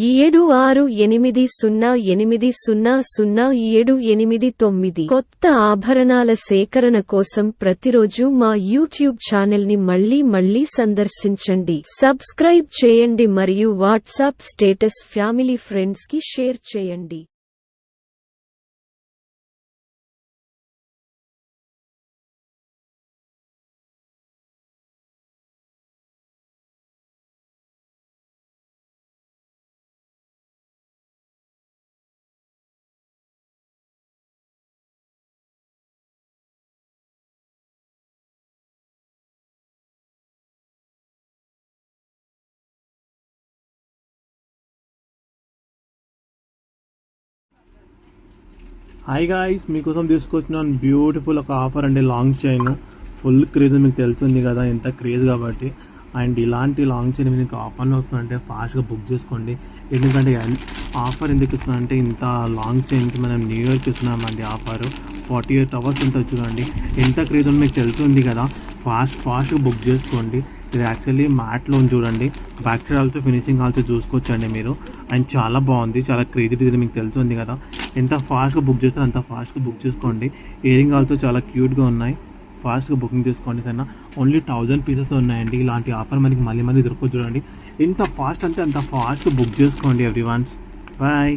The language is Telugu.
ఏడు ఆరు ఎనిమిది సున్నా ఎనిమిది సున్నా సున్నా ఏడు ఎనిమిది తొమ్మిది. కొత్త ఆభరణాల సేకరణ కోసం ప్రతిరోజు మా యూట్యూబ్ ఛానల్ని మళ్ళీ మళ్ళీ సందర్శించండి. సబ్స్క్రైబ్ చేయండి మరియు వాట్సాప్ స్టేటస్ ఫ్యామిలీ ఫ్రెండ్స్కి షేర్ చేయండి. హాయ్ గాయస్ మీకోసం తీసుకొచ్చినాను బ్యూటిఫుల్ ఒక ఆఫర్ అండి లాంగ్ చైన్ ఫుల్ క్రేజ్ మీకు తెలుస్తుంది కదా ఎంత క్రేజ్ కాబట్టి. అండ్ ఇలాంటి లాంగ్ చైన్ మీకు ఆఫర్లో వస్తుందంటే ఫాస్ట్గా బుక్ చేసుకోండి. ఎందుకంటే ఆఫర్ ఎందుకు ఇస్తున్నానంటే ఇంత లాంగ్ చైన్కి మనం న్యూ ఇయర్కి ఇస్తున్నామండి ఆఫర్ ఫార్టీ ఎయిట్ అవర్స్ ఉంటుంది చూడండి. ఎంత క్రేజ్ ఉంది మీకు తెలుస్తుంది కదా. ఫాస్ట్ ఫాస్ట్గా బుక్ చేసుకోండి. ఇది యాక్చువల్లీ మ్యాట్లో చూడండి. బ్యాక్ ఆల్సో ఫినిషింగ్ ఆల్సో చూసుకోవచ్చండి మీరు. అండ్ చాలా బాగుంది చాలా క్రేజీ డిజైన్ మీకు తెలుస్తుంది కదా. ఎంత ఫాస్ట్గా బుక్ చేస్తారో అంత ఫాస్ట్గా బుక్ చేసుకోండి. ఇయరింగ్ ఆల్సో చాలా క్యూట్గా ఉన్నాయి. ఫాస్ట్గా బుకింగ్ చేసుకోండి సన్న ఓన్లీ థౌజండ్ పీసెస్ ఉన్నాయండి. ఇలాంటి ఆఫర్ మనకి మళ్ళీ మళ్ళీ దొరకదు చూడండి. ఎంత ఫాస్ట్ అంటే అంత ఫాస్ట్గా బుక్ చేసుకోండి ఎవ్రీ వన్స్ బాయ్